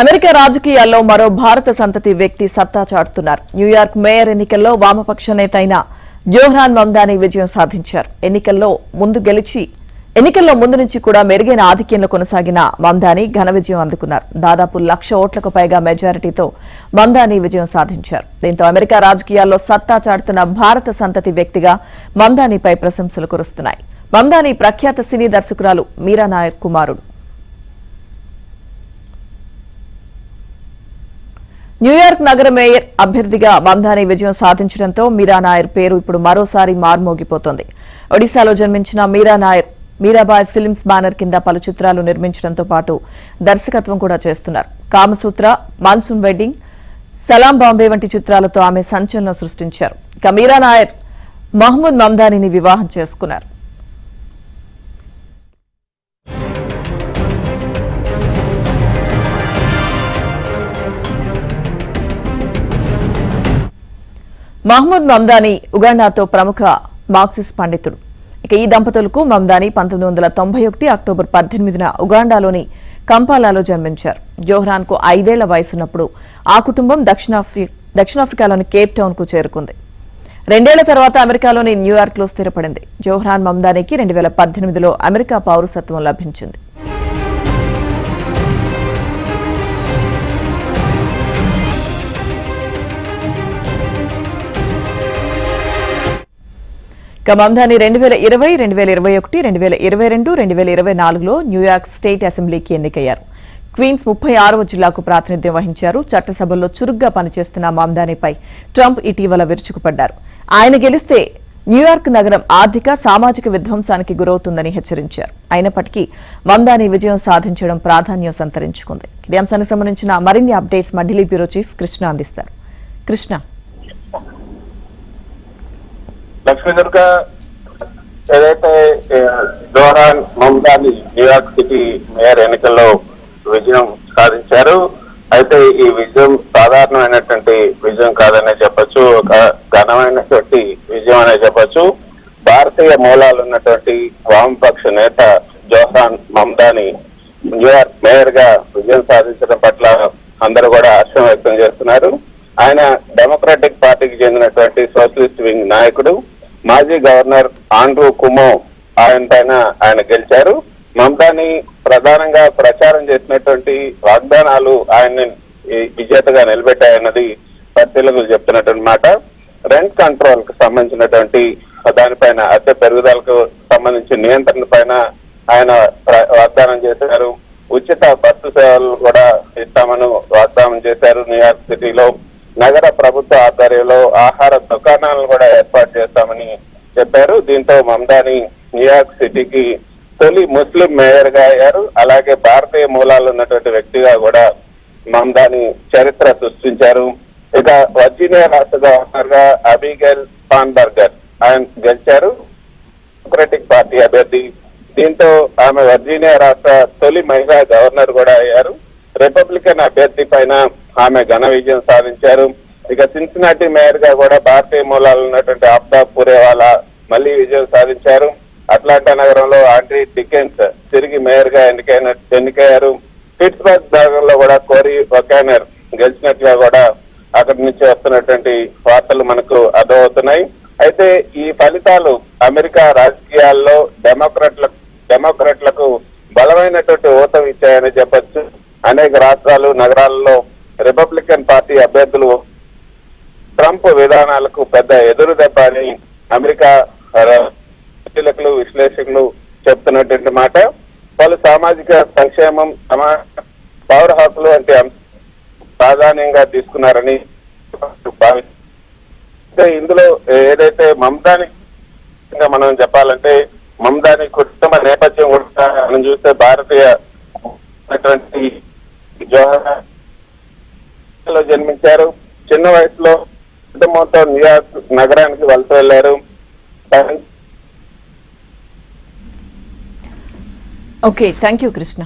America రాజకీయాల్లో మరో భారత సంతతి వ్యక్తి సత్తా చాటుతున్నారు. న్యూయార్క్ మేయర్ ఎన్నికల్లో వామపక్ష నేత అయిన జోహ్రాన్ మమ్దాని విజయం సాధించారు. ఎన్నికల్లో ముందు గెలిచి ఎన్నికల్లో ముందు నుంచి కూడా మెరుగైన ఆధిక్యంలో కొనసాగిన మందాని ఘన విజయం అందుకున్నారు. దాదాపు లక్ష ఓట్లకు పైగా మెజారిటీతో మందాని విజయం సాధించారు. దీంతో అమెరికా రాజకీయాల్లో సత్తా చాటుతున్న భారత సంతతి వ్యక్తిగా మందానిపై ప్రశంసలు కురుస్తున్నాయి. మందాని ప్రఖ్యాత సినీ దర్శకురాలు మీరా నాయర్ కుమారుడు. న్యూయార్క్ నగర మేయర్ అభ్యర్థిగా మందాని విజయం సాధించడంతో మీరా నాయర్ పేరు ఇప్పుడు మరోసారి మార్మోగిపోతోంది. ఒడిశాలో జన్మించిన మీరా నాయర్ మీరాబాయ్ ఫిల్మ్స్ బ్యానర్ కింద పలు చిత్రాలు నిర్మించడంతో పాటు దర్శకత్వం కూడా చేస్తున్నారు. కామసూత్ర మాన్సూన్ వెడ్డింగ్ సలాం బాంబే వంటి చిత్రాలతో ఆమె సంచలనం సృష్టించారు. ఇక మీరా నాయర్ మహమ్మద్ మమ్దానిని వివాహం చేసుకున్నారు. మహమ్మద్ మమ్దాని ఉగాండాతో ప్రముఖ మార్క్సిస్ట్ పండితుడు. ఇక ఈ దంపతులకు మమ్దాని పంతొమ్మిది వందల తొంభై ఒకటి అక్టోబర్ పద్దెనిమిదిన ఉగాండాలోని కంపాలాలో జన్మించారు. జోహ్రాన్కు ఐదేళ్ళ వయసున్నప్పుడు ఆ కుటుంబం దక్షిణాఫ్రి దక్షిణాఫ్రికాలోని కేప్ టౌన్కు చేరుకుంది. రెండేళ్ళ తర్వాత అమెరికాలోని న్యూయార్క్లో స్థిరపడింది. జోహ్రాన్ మమ్దానికి రెండు వేల పద్దెనిమిదిలో అమెరికా పౌరసత్వం లభించింది. ఇక రెండు వేల ఇరవై రెండు వేల ఇరవై ఒకటి రెండు వేల ఇరవై రెండు రెండు వేల ఇరవై నాలుగులో న్యూయార్క్ స్టేట్ అసెంబ్లీకి ఎన్నికయ్యారు. క్వీన్స్ ముప్పై ఆరవ జిల్లాకు ప్రాతినిధ్యం వహించారు. చట్టసభల్లో చురుగ్గా పనిచేస్తున్న మామ్దానిపై ట్రంప్ ఇటీవల విరుచుకుపడ్డారు. ఆయన గెలిస్తే న్యూయార్క్ నగరం ఆర్థిక సామాజిక విధ్వంసానికి గురవుతుందని హెచ్చరించారు. అయినప్పటికీ మందాని విజయం సాధించడం ప్రాధాన్యం సంతరించుకుంది. ఇదే అంశానికి సంబంధించిన మరిన్ని అప్డేట్స్ మా ఢిల్లీ బ్యూరో చీఫ్ కృష్ణ అందిస్తారు. కృష్ణ. లక్ష్మీ దుర్గ ఏదైతే Zohran Mamdani New York city mayor ఎన్నికల్లో విజయం సాధించారు. అయితే ఈ విజయం సాధారణమైనటువంటి విజయం కాదనే చెప్పచ్చు. ఒక ఘనమైనటువంటి విజయం అనే చెప్పచ్చు. భారతీయ మూలాలు ఉన్నటువంటి వామపక్ష నేత జోహాన్ మమ్దాని న్యూయార్క్ మేయర్గా విజయం సాధించడం పట్ల అందరూ కూడా హర్షం వ్యక్తం చేస్తున్నారు. ఆయన డెమోక్రాటిక్ పార్టీకి చెందినటువంటి సోషలిస్ట్ వింగ్ నాయకుడు. మాజీ గవర్నర్ ఆండ్రూ కుమో ఆయన పైన ఆయన గెలిచారు. మమతాని ప్రధానంగా ప్రచారం చేసినటువంటి వాగ్దానాలు ఆయన్ని విజేతగా నిలబెట్టాయన్నది పరిశీలకులు చెప్తున్నటువంటి మాట. రెంట్ కంట్రోల్కు సంబంధించినటువంటి దానిపైన అద్దె పెరుగుదలకు సంబంధించి నియంత్రణ పైన ఆయన వాగ్దానం చేశారు. ఉచిత బస్సు సేవలు కూడా ఇస్తామని వాగ్దానం చేశారు న్యూయార్క్ సిటీలో. నగర ప్రభుత్వ ఆధ్వర్యంలో ఆహార దుకాణాలను కూడా ఏర్పాటు చేస్తామని చెప్పారు. దీంతో మమ్దాని న్యూయార్క్ సిటీకి తొలి ముస్లిం మేయర్గా అయ్యారు. అలాగే భారతీయ మూలాలు ఉన్నటువంటి వ్యక్తిగా కూడా మమ్దాని చరిత్ర సృష్టించారు. ఇక వర్జీనియా రాష్ట్ర గవర్నర్గా అబిగెల్ పాన్బర్గర్ ఆయన గెలిచారు. డెమోక్రటిక్ పార్టీ అభ్యర్థి. దీంతో ఆమె వర్జీనియా రాష్ట్ర తొలి మహిళా గవర్నర్ కూడా అయ్యారు. రిపబ్లికన్ అభ్యర్థి పైన ఆమె ఘన విజయం సాధించారు. ఇక సిన్సినాటి మేయర్గా కూడా భారతీయ మూలాలు ఉన్నటువంటి ఆఫ్తాబ్ పూరేవాలా మళ్ళీ విజయం సాధించారు. అట్లాంటా నగరంలో ఆండ్రీ డికెన్స్ తిరిగి మేయర్గా ఎన్నికైన ఎన్నికయ్యారు. పిట్స్బర్గ్ నగరంలో కూడా కోరి ఒకానర్ గెలిచినట్లుగా కూడా అక్కడి నుంచి వస్తున్నటువంటి వార్తలు మనకు అర్థమవుతున్నాయి. అయితే ఈ ఫలితాలు అమెరికా రాజకీయాల్లో డెమోక్రాట్ల డెమోక్రాట్లకు బలమైనటువంటి ఓటమి ఇచ్చాయని చెప్పచ్చు. అనేక రాష్ట్రాలు నగరాల్లో రిపబ్లికన్ పార్టీ అభ్యర్థులు ట్రంప్ విధానాలకు పెద్ద ఎదురు దెబ్బ అని అమెరికా పరిశీలకులు విశ్లేషకులు చెప్తున్నటువంటి మాట. వాళ్ళు సామాజిక సంక్షేమం సమా పౌర హక్కులు అంటే ప్రాధాన్యంగా తీసుకున్నారని భావిస్తే ఇందులో ఏదైతే మమతాని మనం చెప్పాలంటే మమతాని కుటుంబ నేపథ్యం కూడా మనం చూస్తే భారతీయ ఉన్నటువంటి జవహర్ లో జన్మించారు. చిన్న వయసులో కుటుంబంతో న్యూయార్క్ నగరానికి వలస వెళ్ళారు ఓకే థ్యాంక్ యూ కృష్ణ